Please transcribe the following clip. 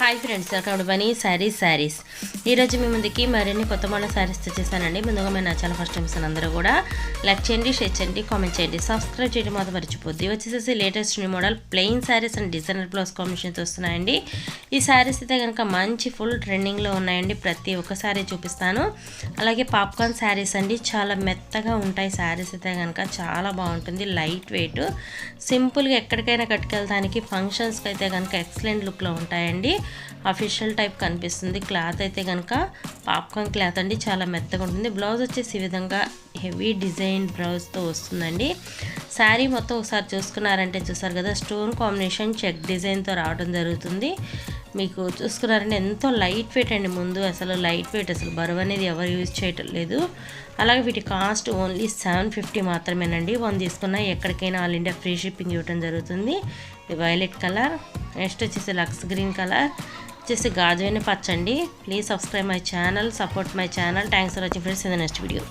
Hi friends welcome Bunny sarees. Sarees ఈరోజు మీ ముందుకి మరిన్ని కొత్త మోడల్ శారీస్ తెచ్చేసానండి. ముందుగా మీరు నచ్చాల ఫస్ట్ టైం అందరూ కూడా లైక్ చేయండి షేర్ చేయండి కామెంట్ చేయండి సబ్స్క్రైబ్ చేయడం మాత్రం మర్చిపోద్ది. వచ్చేసేసి latest new model plain saris and designer blouse combinations వస్తున్నాయండి. ఈ శారీస్ అయితే కనుక మంచి ఫుల్ ట్రెండింగ్లో ఉన్నాయండి. ప్రతి ఒక్క శారీ చూపిస్తాను. అలాగే పాప్కార్న్ శారీస్ అండి. చాలా మెత్తగా ఉంటాయి శారీస్ అయితే కనుక చాలా బాగుంటుంది. లైట్ వెయిట్ సింపుల్గా ఎక్కడికైనా కట్టుకెళ్ళడానికి ఫంక్షన్స్కి అయితే కనుక ఎక్సలెంట్ లుక్లో ఉంటాయండి. అఫీషియల్ టైప్ కనిపిస్తుంది. క్లాత్ అయితే కనుక పాప్కార్న్ క్లాత్ అండి. చాలా మెత్తగా ఉంటుంది. బ్లౌజ్ వచ్చేసి ఈ విధంగా హెవీ డిజైన్ బ్లౌజ్తో వస్తుందండి. శారీ మొత్తం ఒకసారి చూసుకున్నారంటే చూసారు కదా స్టోన్ కాంబినేషన్ చెక్ డిజైన్తో రావడం జరుగుతుంది. మీకు చూసుకున్నారంటే ఎంతో లైట్ వెయిట్ అండి ముందు. అసలు లైట్ వెయిట్ అసలు బరువు అనేది ఎవరు యూజ్ చేయటం లేదు. అలాగే వీటి కాస్ట్ ఓన్లీ సెవెన్ ఫిఫ్టీ మాత్రమేనండి. వన్ తీసుకున్న ఎక్కడికైనా ఆల్ ఇండియా ఫ్రీ షిప్పింగ్ ఇవ్వడం జరుగుతుంది. వైలెట్ కలర్ నెక్స్ట్ వచ్చేసి లక్స్ గ్రీన్ కలర్. వచ్చేసి గాజువైన పచ్చండి. Please subscribe my channel support my channel. Thanks for watching friends. In the next video.